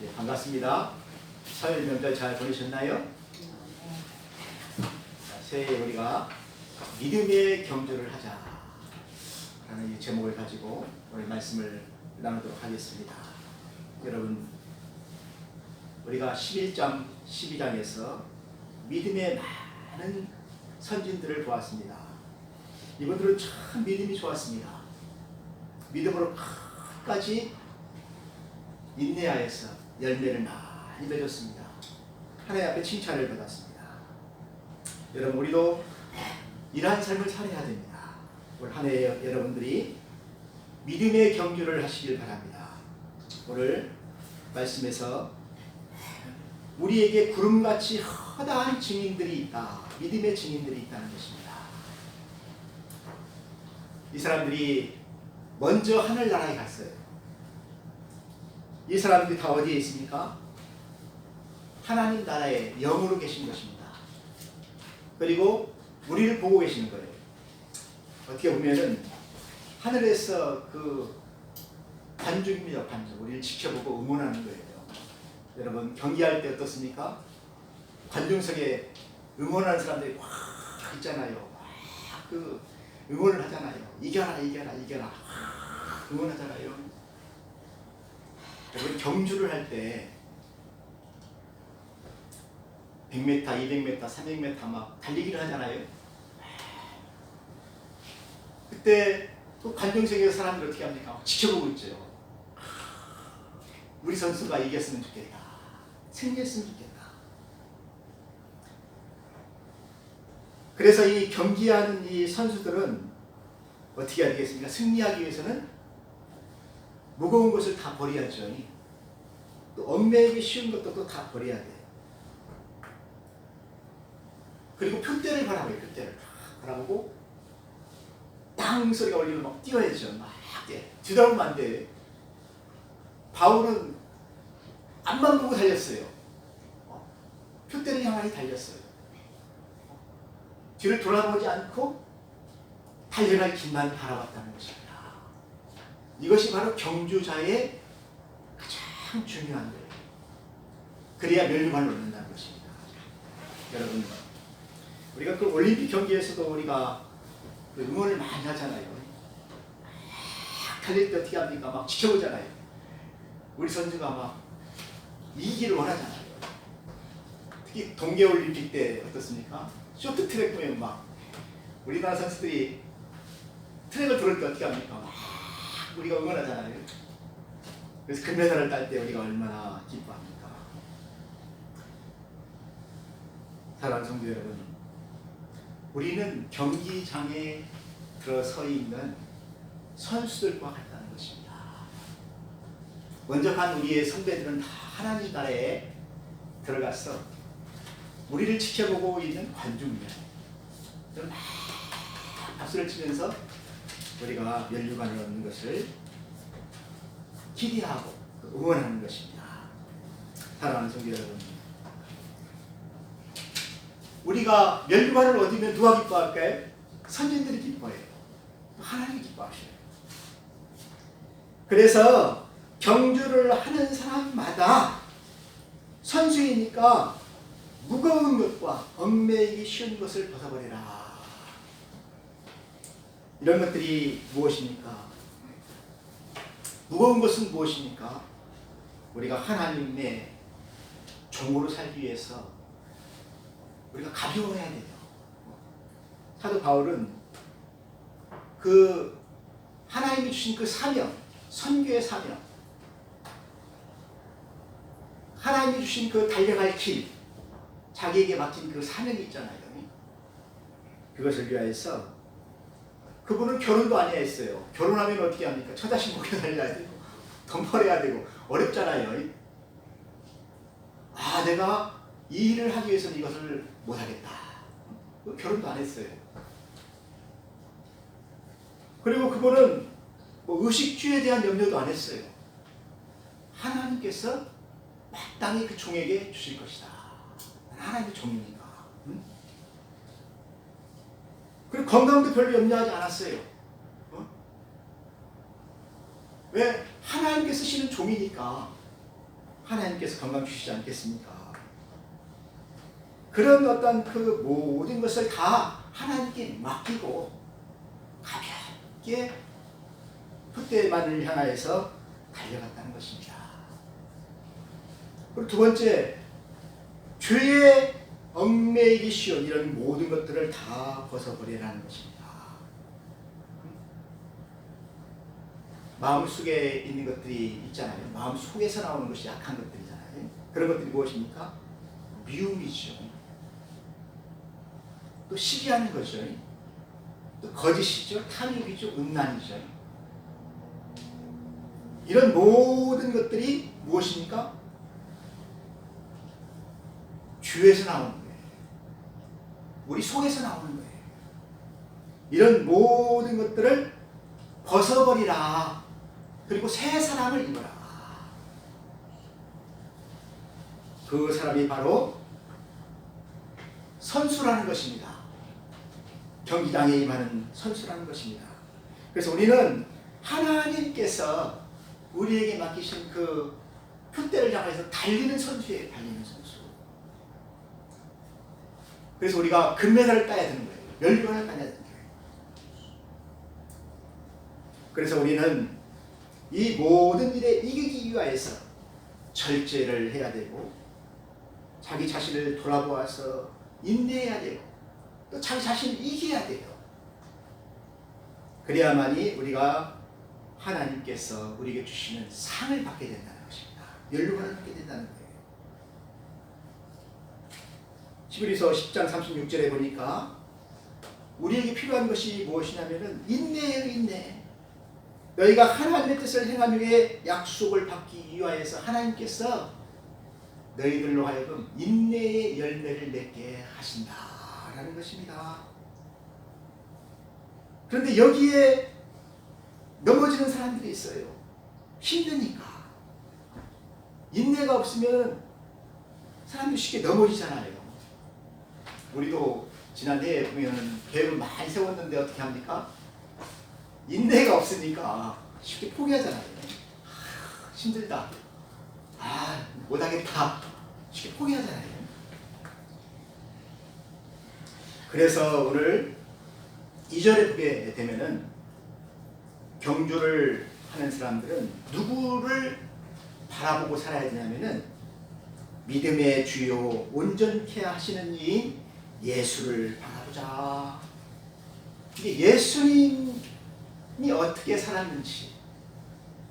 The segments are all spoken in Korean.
예, 반갑습니다. 사회 명절 잘 보내셨나요? 자, 새해 우리가 믿음의 경주를 하자 라는 이 제목을 가지고 오늘 말씀을 나누도록 하겠습니다. 여러분 우리가 11장 12장에서 믿음의 많은 선진들을 보았습니다. 이분들은 참 믿음이 좋았습니다. 믿음으로 끝까지 인내하여서 열매를 많이 맺었습니다. 하나님 앞에 칭찬을 받았습니다. 여러분 우리도 이러한 삶을 살아야 됩니다. 올 한해 여러분들이 믿음의 경주를 하시길 바랍니다. 오늘 말씀에서 우리에게 구름같이 허다한 증인들이 있다. 믿음의 증인들이 있다는 것입니다. 이 사람들이 먼저 하늘나라에 갔어요. 이 사람들이 다 어디에 있습니까? 하나님 나라에 영으로 계신 것입니다. 그리고 우리를 보고 계시는 거예요. 어떻게 보면은 하늘에서 그 관중입니다. 관중. 우리를 지켜보고 응원하는 거예요. 여러분 경기할 때 어떻습니까? 관중석에 응원하는 사람들이 막 있잖아요. 막 그 응원을 하잖아요. 이겨라, 이겨라, 이겨라. 막 응원하잖아요. 여러분 경주를 할 때 100m, 200m, 300m 막 달리기를 하잖아요. 그때 또 관중석에서 사람들 어떻게 합니까? 막 지켜보고 있죠. 우리 선수가 이겼으면 좋겠다. 승리했으면 좋겠다. 그래서 이 경기하는 이 선수들은 어떻게 해야 되겠습니까? 승리하기 위해서는 무거운 것을 다 버려야죠. 또 얽매이기 쉬운 것도 또 다 버려야 돼. 그리고 표대를 바라봐요. 표대를 딱 바라보고 땅 소리가 울리면 막 뛰어야죠. 막. 뒤돌아보면 안 돼. 바울은 앞만 보고 달렸어요. 어, 표대를 향하여 달렸어요. 뒤를 돌아보지 않고 달려갈 길만 바라봤다는 것입니다. 이것이 바로 경주자의 가장 중요한 거예요. 그래야 멸류관을 얻는다는 것입니다. 여러분, 우리가 그 올림픽 경기에서도 우리가 그 응원을 많이 하잖아요. 막 달릴 때 어떻게 합니까? 막 지켜보잖아요. 우리 선수가 막 이기를 원하잖아요. 특히 동계올림픽 때 어떻습니까? 쇼트트랙 보면 막 우리나라 선수들이 트랙을 돌을 때 어떻게 합니까? 막 우리가 응원하잖아요. 그래서 금메달을 딸 때 우리가 얼마나 기뻐합니까? 사랑하는 성도 여러분, 우리는 경기장에 들어서 있는 선수들과 같다는 것입니다. 먼저 간 우리의 선배들은 다 하나님 나라에 들어가서 우리를 지켜보고 있는 막 박수를 치면서 우리가 면류관을 얻는 것을 기대하고 응원하는 것입니다. 사랑하는 성도 여러분, 우리가 면류관을 얻으면 누가 기뻐할까요? 선진들이 기뻐해요. 하나님이 기뻐하셔요. 그래서 경주를 하는 사람마다 선수이니까 무거운 것과 얽매이기 쉬운 것을 벗어버리라. 이런 것들이 무엇입니까? 무거운 것은 무엇입니까? 우리가 하나님의 종으로 살기 위해서 우리가 가벼워야 돼요. 사도 바울은 그 하나님이 주신 그 사명, 선교의 사명, 하나님이 주신 그 달려갈 길, 자기에게 맡긴 그 사명이 있잖아요. 그것을 위하여서 그분은 결혼도 안 했어요. 결혼하면 어떻게 합니까? 처자식 먹여 살려야 되고 돈 벌어야 되고 어렵잖아요. 아 내가 이 일을 하기 위해서는 이것을 못하겠다. 결혼도 안 했어요. 그리고 그분은 뭐 의식주에 대한 염려도 안 했어요. 하나님께서 마땅히 그 종에게 주실 것이다. 하나님의 종이니까. 응? 그리고 건강도 별로 염려하지 않았어요. 어? 왜? 하나님께 쓰시는 종이니까 하나님께서 건강 주시지 않겠습니까? 그런 어떤 그 모든 것을 다 하나님께 맡기고 가볍게 풋대만을 향하여서 달려갔다는 것입니다. 그리고 두 번째, 죄의 얽매이기 쉬운 이런 모든 것들을 다 벗어버리라는 것입니다. 마음 속에 있는 것들이 있잖아요. 마음 속에서 나오는 것이 약한 것들이잖아요. 그런 것들이 무엇입니까? 미움이죠. 또 시기하는 거죠. 또 거짓이죠. 탐욕이죠. 음란이죠. 이런 모든 것들이 무엇입니까? 주에서 거예요. 우리 속에서 나오는 거예요. 이런 모든 것들을 벗어버리라. 그리고 새 사람을 입어라. 그 사람이 바로 선수라는 것입니다. 경기장에 임하는 선수라는 것입니다. 그래서 우리는 하나님께서 우리에게 맡기신 그 표대를 향해서 달리는 선수에 달리는 선수. 그래서 우리가 금메달을 따야 되는 거예요. 멸관을 따야 되는. 그래서 우리는 이 모든 일에 이기기 위하여서 절제를 해야 되고 자기 자신을 돌아보아서 인내해야 되고 또 자기 자신을 이겨야 돼요. 그래야만이 우리가 하나님께서 우리에게 주시는 상을 받게 된다는 것입니다. 연료관을 받게 된다는 거예요. 히브리서 10장 36절에 보니까 우리에게 필요한 것이 무엇이냐면은 인내예요, 인내. 너희가 하나님의 뜻을 행한 후에 약속을 받기 위하여서 하나님께서 너희들로 하여금 인내의 열매를 맺게 하신다라는 것입니다. 그런데 여기에 넘어지는 사람들이 있어요. 힘드니까. 인내가 없으면 사람들이 쉽게 넘어지잖아요. 우리도 지난해에 보면 계획을 많이 세웠는데 어떻게 합니까? 인내가 없으니까 쉽게 포기하잖아요. 아, 힘들다. 아, 못하겠다. 쉽게 포기하잖아요. 그래서 오늘 2절에 보게 되면은 경주를 하는 사람들은 누구를 바라보고 살아야 되냐면은 믿음의 주요 온전케 하시는 이인 예수를 바라보자. 이게 예수님이 어떻게 살았는지,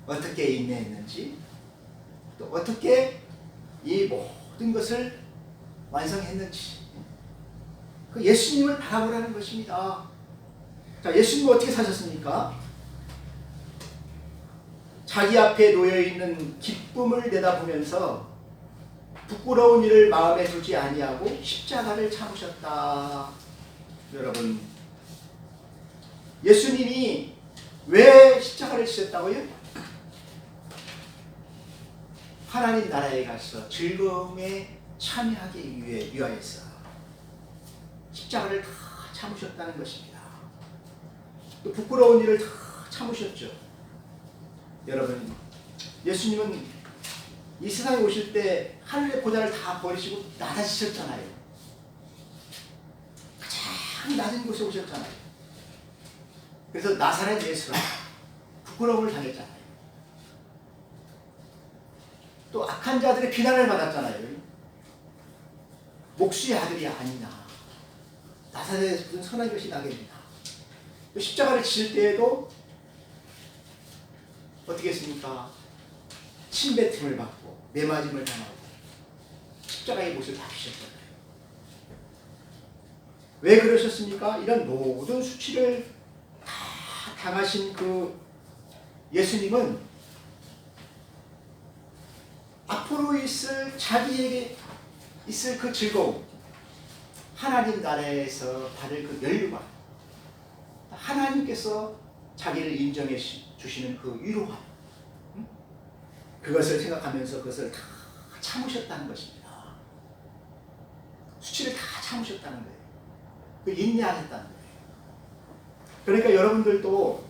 어떻게 인내했는지, 또 어떻게 이 모든 것을 완성했는지, 그 예수님을 바라보라는 것입니다. 자, 예수님은 어떻게 사셨습니까? 자기 앞에 놓여 있는 기쁨을 내다보면서 부끄러운 일을 마음에 두지 아니하고 십자가를 참으셨다. 여러분, 예수님이 왜 십자가를 지셨다고요? 하나님 나라에 가서 즐거움에 참여하기 위해 위하여서 십자가를 다 참으셨다는 것입니다. 또 부끄러운 일을 다 참으셨죠. 여러분, 예수님은 이 세상에 오실 때 하늘의 보좌를 다 버리시고 낮아지셨잖아요. 가장 낮은 곳에 오셨잖아요. 그래서 나사렛 예수라 부끄러움을 당했잖아요. 또 악한 자들의 비난을 받았잖아요. 목수의 아들이 아니냐. 나사렛에 무슨 선한 것이 나겠느냐. 또 십자가를 칠 때에도 어떻게 했습니까? 침뱉음을 받고 매맞음을 당하고 십자가의 못을 박히셨잖아요. 왜 그러셨습니까? 이런 모든 수치를 다 당하신 그 예수님은 앞으로 있을 자기에게 있을 그 즐거움, 하나님 나라에서 받을 그 연료가 하나님께서 자기를 인정해 주시는 그 위로함, 그것을 생각하면서 그것을 다 참으셨다는 것입니다. 수치를 다 참으셨다는 거예요. 그 인내하셨다는 거예요. 그러니까 여러분들도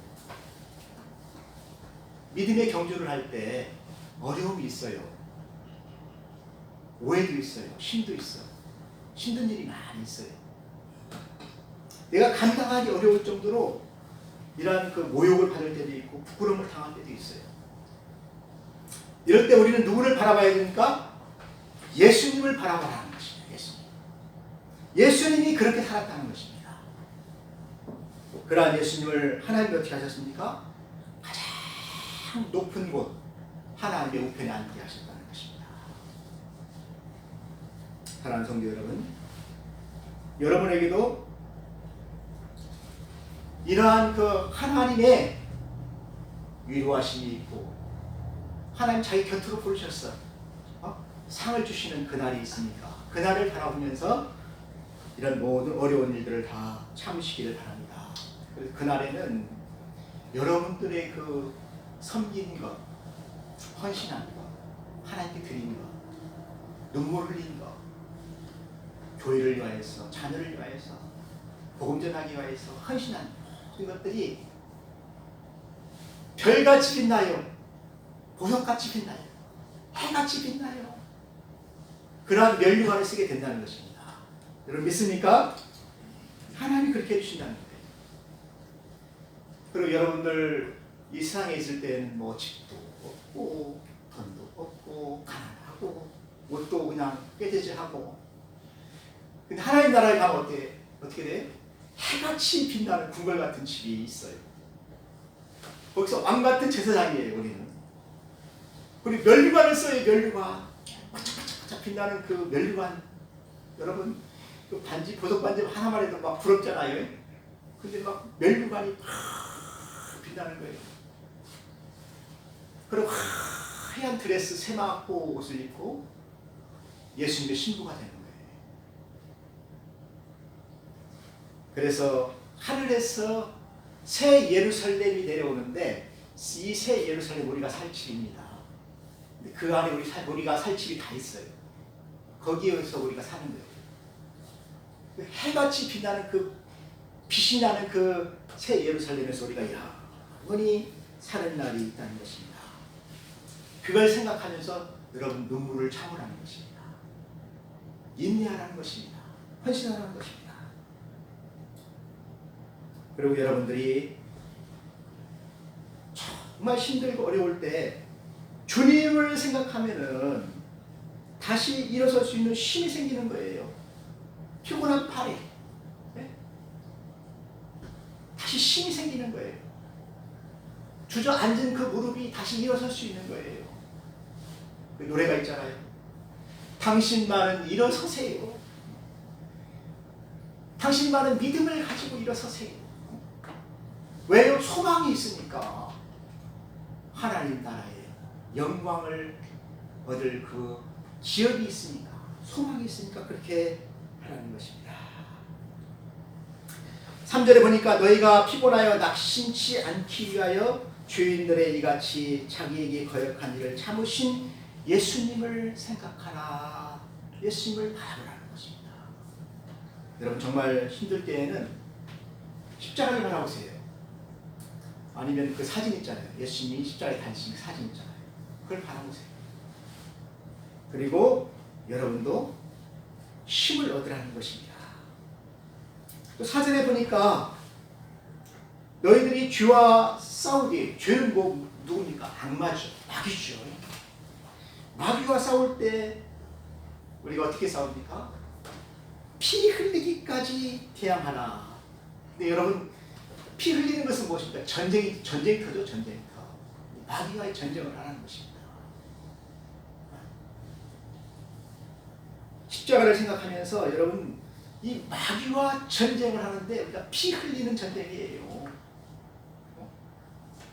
믿음의 경주를 할 때 어려움이 있어요. 오해도 있어요. 힘도 있어요. 힘든 일이 많이 있어요. 내가 감당하기 어려울 정도로 이러한 그 모욕을 받을 때도 있고 부끄러움을 당할 때도 있어요. 이럴 때 우리는 누구를 바라봐야 됩니까? 예수님을 바라보라는 것입니다. 예수님. 예수님이 그렇게 살았다는 것입니다. 그러한 예수님을 하나님이 어떻게 하셨습니까? 가장 높은 곳 하나님의 우편에 앉게 하셨다는 것입니다. 사랑하는 성도 여러분, 여러분에게도 이러한 그 하나님의 위로하심이 있고 하나님 자기 곁으로 부르셨어. 어? 상을 주시는 그날이 있으니까 그날을 바라보면서 이런 모든 어려운 일들을 다 참으시기를 바랍니다. 그래서 그날에는 여러분들의 그 섬긴 것, 헌신한 것, 하나님께 드린 것, 눈물 흘린 것, 교회를 위하여서, 자녀를 위하여서, 복음 전하기 위하여서 헌신한 것들이 별같이 빛나요. 보석같이 빛나요. 해같이 빛나요. 그러한 멸류관을 쓰게 된다는 것입니다. 여러분 믿습니까? 하나님이 그렇게 해주신다는 거예요. 그리고 여러분들 이 세상에 있을 때는 뭐 집도 없고 돈도 없고 가난하고 옷도 그냥 꾀대질하고 근데 하나님 나라에 가면 어떻게 어떻게 돼? 해같이 빛나는 궁궐 같은 집이 있어요. 거기서 왕 같은 제사장이에요 우리는. 우리 멸류관을 써요 멸류관. 반짝반짝 빛나는 그 멸류관. 여러분 그 반지 보석 반지 하나만 해도 막 부럽잖아요. 근데 막 멸류관이 팍 빛나는 거예요. 그리고 하얀 드레스 세마포 옷을 입고 예수님의 신부가 되는 거예요. 그래서 하늘에서 새 예루살렘이 내려오는데 이 새 예루살렘 우리가 살 집입니다. 그 안에 우리 살, 우리가 살 집이 다 있어요. 거기에서 우리가 사는 거예요. 그 해같이 빛나는 그 빛이 나는 그 새 예루살렘에서 우리가 영원히 사는 날이 있다는 것입니다. 그걸 생각하면서 여러분 눈물을 참으라는 것입니다. 인내하라는 것입니다. 헌신하라는 것입니다. 그리고 여러분들이 정말 힘들고 어려울 때 주님을 생각하면은 다시 일어설 수 있는 힘이 생기는 거예요. 피곤한 팔에 네? 다시 힘이 생기는 거예요. 주저앉은 그 무릎이 다시 일어설 수 있는 거예요. 그 노래가 있잖아요. 당신만은 일어서세요. 당신만은 믿음을 가지고 일어서세요. 왜요? 소망이 있으니까 하나님 나라의 영광을 얻을 그 기업이 있으니까 소망이 있으니까 그렇게 하라는 것입니다. 3절에 보니까 너희가 피곤하여 낙심치 않기 위하여 주인들의 이같이 자기에게 거역한 일을 참으신 예수님을 생각하라. 예수님을 바라보라는 것입니다. 여러분 정말 힘들 때에는 십자가를 바라보세요. 아니면 그 사진 있잖아요. 예수님이 십자가에 달리신 그 사진 있잖아요. 그걸 바라보세요. 그리고 여러분도 힘을 얻으라는 것입니다. 또 사전에 보니까 너희들이 죄와 싸우기 죄는 뭐 누굽니까? 악마죠. 마귀죠. 마귀와 싸울 때 우리가 어떻게 싸웁니까? 피 흘리기까지 대항하라. 근데 여러분 피 흘리는 것은 무엇입니까? 전쟁이 전쟁터죠, 전쟁터. 마귀와의 전쟁을 하라는 것입니다. 십자가를 생각하면서 여러분 이 마귀와 전쟁을 하는데 우리가 피 흘리는 전쟁이에요.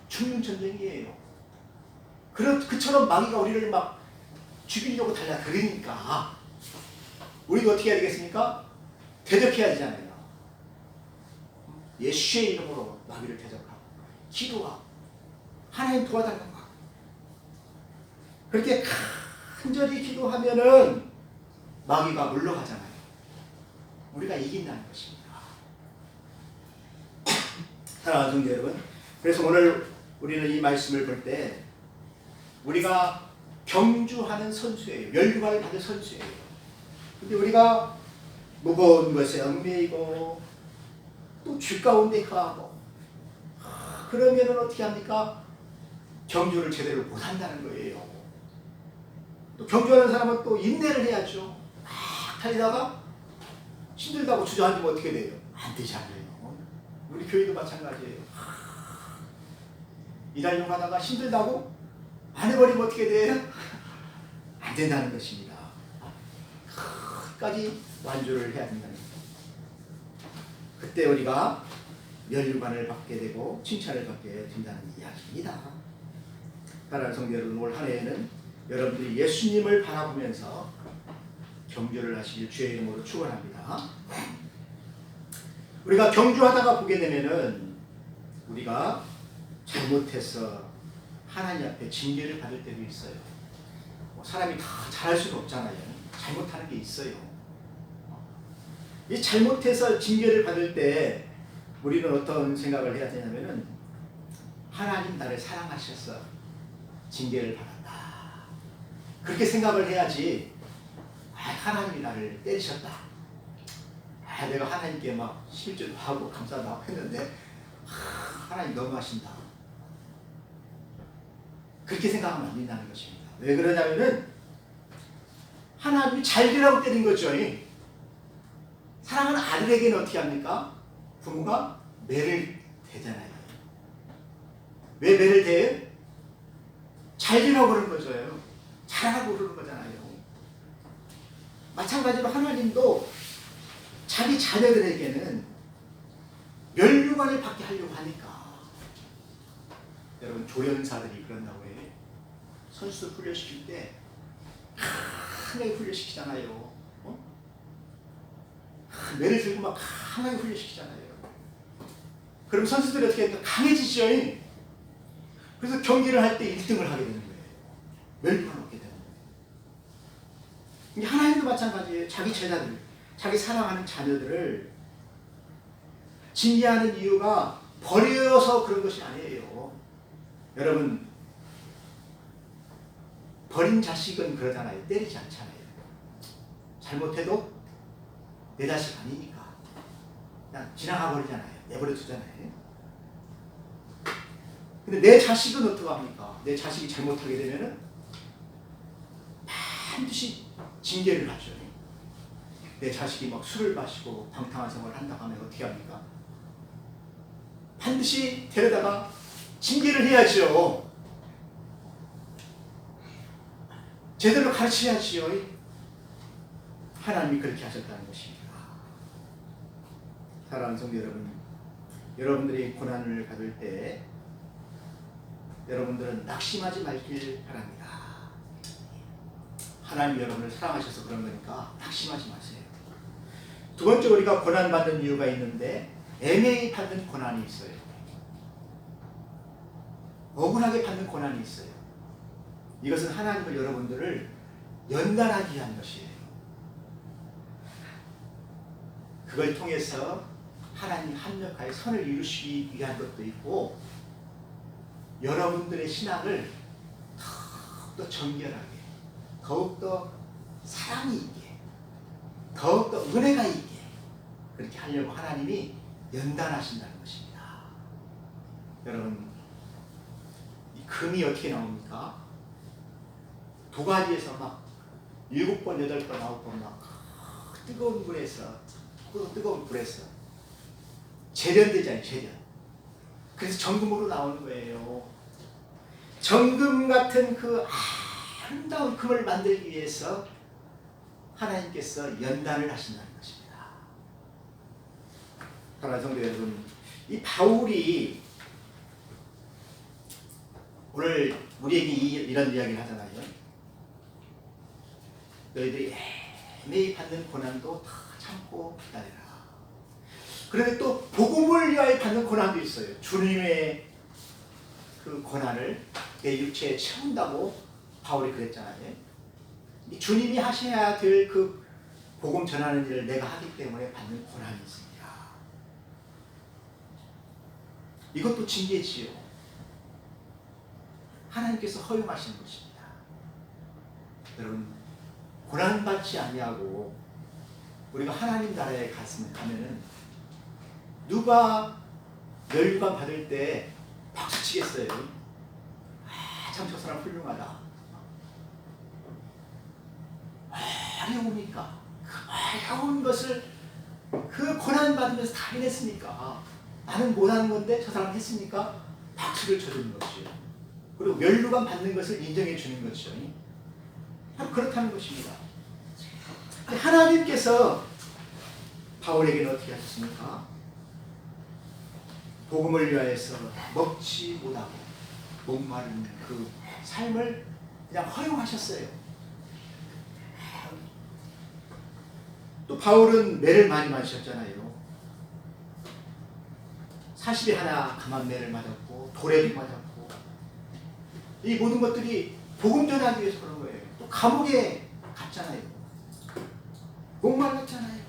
죽는 전쟁이에요. 그런 그처럼 마귀가 우리를 막 죽이려고 달려 그러니까 우리가 어떻게 해야 되겠습니까? 대적해야 되잖아요. 예수의 이름으로 마귀를 대적하고 기도하고 하나님 도와달라고 그렇게 간절히 기도하면은 마귀가 물러가잖아요. 우리가 이긴다는 것입니다. 사랑하는 성도 여러분, 그래서 오늘 우리는 이 말씀을 볼 때 우리가 경주하는 선수예요. 멸류관을 받을 선수예요. 근데 우리가 무거운 것에 얽매이고 또쥐 가운데 가고 아, 그러면은 어떻게 합니까? 경주를 제대로 못한다는 거예요. 또 경주하는 사람은 또 인내를 해야죠. 막 달리다가 힘들다고 주저앉으면 어떻게 돼요? 안 되잖아요. 우리 교회도 마찬가지예요. 일하려고 하다가 힘들다고 안 해버리면 어떻게 돼요? 안 된다는 것입니다. 끝까지 완주를 해야 된다는. 그때 우리가 멸류관을 받게 되고 칭찬을 받게 된다는 이야기입니다. 사랑하는 성도 여러분, 올 한 해에는 여러분들이 예수님을 바라보면서 경주를 하시길 주의 이름으로 축원합니다. 우리가 경주하다가 보게 되면은 우리가 잘못해서 하나님 앞에 징계를 받을 때도 있어요. 뭐 사람이 다 잘할 수는 없잖아요. 잘못하는 게 있어요. 이 잘못해서 징계를 받을 때 우리는 어떤 생각을 해야 되냐면은 하나님 나를 사랑하셔서 징계를 받았다. 그렇게 생각을 해야지 아, 하나님이 나를 때리셨다. 아, 내가 하나님께 막 실제도 하고 감사도 했는데 아, 하나님 너무하신다. 그렇게 생각하면 안 된다는 것입니다. 왜 그러냐면은 하나님이 잘 되라고 때린 거죠. 사랑하는 아들에게는 어떻게 합니까? 부모가 매를 대잖아요. 왜 매를 대요? 잘 되라고 그러는 거죠. 잘하라고 그러는 거잖아요. 마찬가지로 하나님도 자기 자녀들에게는 멸류관을 받게 하려고 하니까 여러분 조련사들이 그런다고 해요. 선수 훈련시킬 때 강하게 훈련시키잖아요. 어? 매를 들고 막 강하게 훈련시키잖아요. 그럼 선수들이 어떻게 할까? 강해지죠. 그래서 경기를 할 때 1등을 하게 되는 거예요. 멸류관을 얻게 하나님도 마찬가지예요. 자기 제자들, 자기 사랑하는 자녀들을 징계하는 이유가 버려서 그런 것이 아니에요. 여러분 버린 자식은 그러잖아요. 때리지 않잖아요. 잘못해도 내 자식 아니니까 그냥 지나가 버리잖아요. 내버려 두잖아요. 근데 내 자식은 어떻게 합니까? 내 자식이 잘못하게 되면은 반드시 징계를 하죠. 내 자식이 막 술을 마시고 방탕한 생활을 한다고 하면 어떻게 합니까? 반드시 데려다가 징계를 해야죠. 제대로 가르쳐야지요. 하나님이 그렇게 하셨다는 것입니다. 사랑하는 성도 여러분, 여러분들이 고난을 받을 때 여러분들은 낙심하지 말길 바랍니다. 하나님 여러분을 사랑하셔서 그런 거니까 낙심하지 마세요. 두 번째 우리가 고난 받는 이유가 있는데 애매히 받는 고난이 있어요. 억울하게 받는 고난이 있어요. 이것은 하나님을 여러분들을 연단하기 위한 것이에요. 그걸 통해서 하나님 합력하여 선을 이루시기 위한 것도 있고 여러분들의 신앙을 더욱더 정결하게 더욱더 사랑이 있게 더욱더 은혜가 있게 그렇게 하려고 하나님이 연단하신다는 것입니다. 여러분 이 금이 어떻게 나옵니까? 두 가지에서 막 일곱 번, 여덟 번, 아홉 번막 뜨거운 물에서 그 뜨거운 불에서 재련되잖아요, 재련. 그래서 정금으로 나오는 거예요. 정금 같은 그 아름다운 금을 만들기 위해서 하나님께서 연단을 하신다는 것입니다. 사랑하는 성도 여러분, 이 바울이 오늘 우리에게 이, 이런 이야기를 하잖아요. 너희들이 애매히 받는 고난도 다 참고 기다려라. 그런데 또 복음을 위하여 받는 고난도 있어요. 주님의 그 고난을 내 육체에 채운다고 바울이 그랬잖아요. 이 주님이 하셔야 될 그 복음 전하는 일을 내가 하기 때문에 받는 고난이 있습니다. 이것도 징계지요. 하나님께서 허용하시는 것입니다. 여러분 고난 받지 아니하고 우리가 하나님 나라에 갔으면 가면은 누가 멸관 받을 때 박수 치겠어요. 아, 참 저 사람 훌륭하다. 어려우니까 그 어려운 것을 그 고난 받으면서 다 해냈으니까 나는 못하는 건데 저 사람 했으니까 박수를 쳐주는 것이요. 그리고 멸류관 받는 것을 인정해 주는 것이요. 그렇다는 것입니다. 하나님께서 바울에게는 어떻게 하셨습니까? 복음을 위하여서 먹지 못하고 목마른 그 삶을 그냥 허용하셨어요. 또 바울은 매를 많이 마셨잖아요. 40에 하나 감한매를 맞았고 도래를 맞았고 이 모든 것들이 복음 전하기 위해서 그런 거예요. 또 감옥에 갔잖아요. 목말랐잖아요.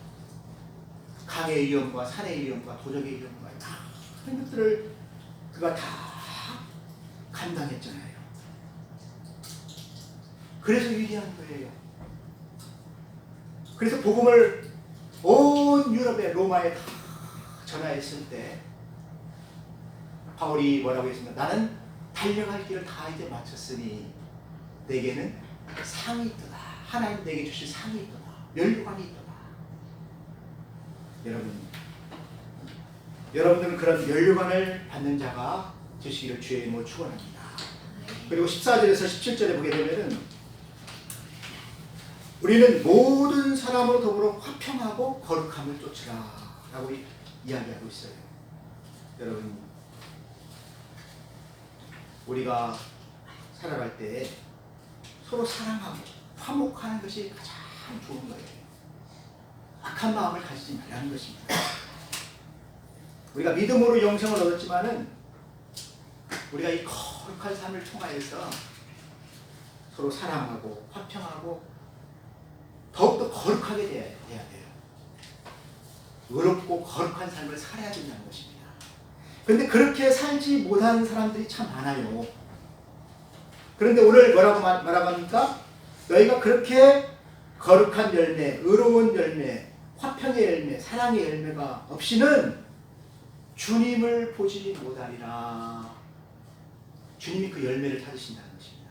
강의 위험과 산의 위험과 도적의 위험과 그런 것들을 그가 다 감당했잖아요. 그래서 위대한 거예요. 그래서 복음을 온 유럽에 로마에 다 전하했을 때 바울이 뭐라고 했습니까? 나는 달려갈 길을 다 이제 마쳤으니 내게는 상이 있도다. 하나님 내게 주실 상이 있도다. 멸관이 있도다. 여러분, 여러분들은 그런 멸관을 받는 자가 되시기를 주의 이름으로 축원합니다. 그리고 14절에서 17절에 보게 되면은 우리는 모든 사람으로 더불어 화평하고 거룩함을 쫓으라 라고 이- 이야기하고 있어요. 여러분 우리가 살아갈 때 서로 사랑하고 화목하는 것이 가장 좋은 거예요. 악한 마음을 가지지 말라는 것입니다. 우리가 믿음으로 영생을 얻었지만은 우리가 이 거룩한 삶을 통하여서 서로 사랑하고 화평하고 더욱더 거룩하게 돼야, 돼야 돼요. 의롭고 거룩한 삶을 살아야 된다는 것입니다. 그런데 그렇게 살지 못하는 사람들이 참 많아요. 그런데 오늘 뭐라고 말, 말하고 합니까? 너희가 그렇게 거룩한 열매, 의로운 열매, 화평의 열매, 사랑의 열매가 없이는 주님을 보지 못하리라. 주님이 그 열매를 찾으신다는 것입니다.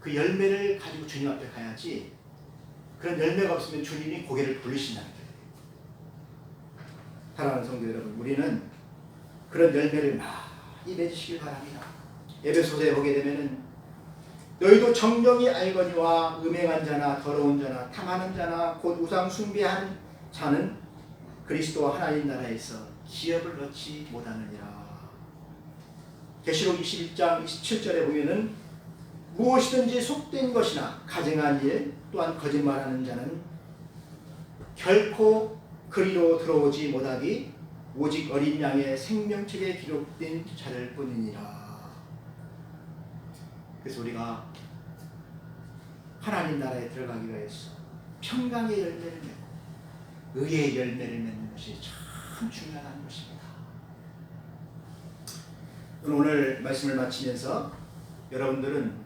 그 열매를 가지고 주님 앞에 가야지 그런 열매가 없으면 주님이 고개를 돌리신다는 거예요. 사랑하는 성도 여러분, 우리는 그런 열매를 많이 맺으시길 바랍니다. 예배소서에 보게 되면은 너희도 정령이 알거니와 음행한 자나 더러운 자나 탐하는 자나 곧 우상 숭배한 자는 그리스도와 하나님 나라에서 기업을 얻지 못하느니라. 계시록 21장 27절에 보면은 무엇이든지 속된 것이나 가증한 일 또한 거짓말하는 자는 결코 그리로 들어오지 못하기 오직 어린 양의 생명책에 기록된 자를 뿐이니라. 그래서 우리가 하나님 나라에 들어가기 위해서 평강의 열매를 맺고 의의 열매를 맺는 것이 참 중요하다는 것입니다. 오늘 말씀을 마치면서 여러분들은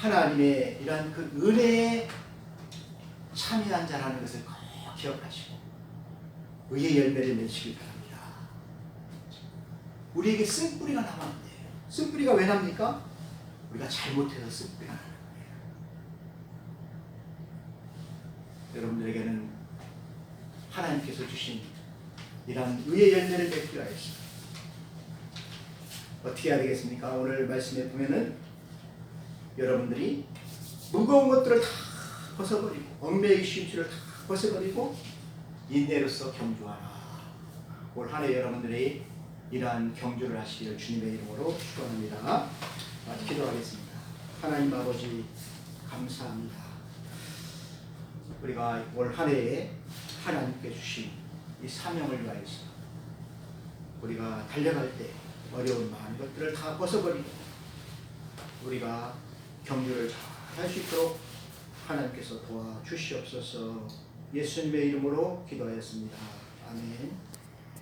하나님의 이러한 그 은혜에 참여한 자라는 것을 꼭 기억하시고 의의 열매를 맺으시기 바랍니다. 우리에게 쓴뿌리가 남았는데 쓴뿌리가 왜 납니까? 우리가 잘못해서 쓴뿌리가 나는 거예요. 여러분들에게는 하나님께서 주신 이러한 의의 열매를 맺기 위하여서 어떻게 해야 되겠습니까? 오늘 말씀에 보면은 여러분들이 무거운 것들을 다 벗어버리고 얽매이기 쉬운 줄을 다 벗어버리고 인내로서 경주하라. 올 한 해 여러분들이 이러한 경주를 하시기를 주님의 이름으로 축원합니다. 아, 기도하겠습니다. 하나님 아버지 감사합니다. 우리가 올 한 해에 하나님께 주신 이 사명을 위하여서 우리가 달려갈 때 어려운 많은 것들을 다 벗어버리고 우리가 경주를 잘 할 수 있도록 하나님께서 도와주시옵소서 예수님의 이름으로 기도하였습니다. 아멘.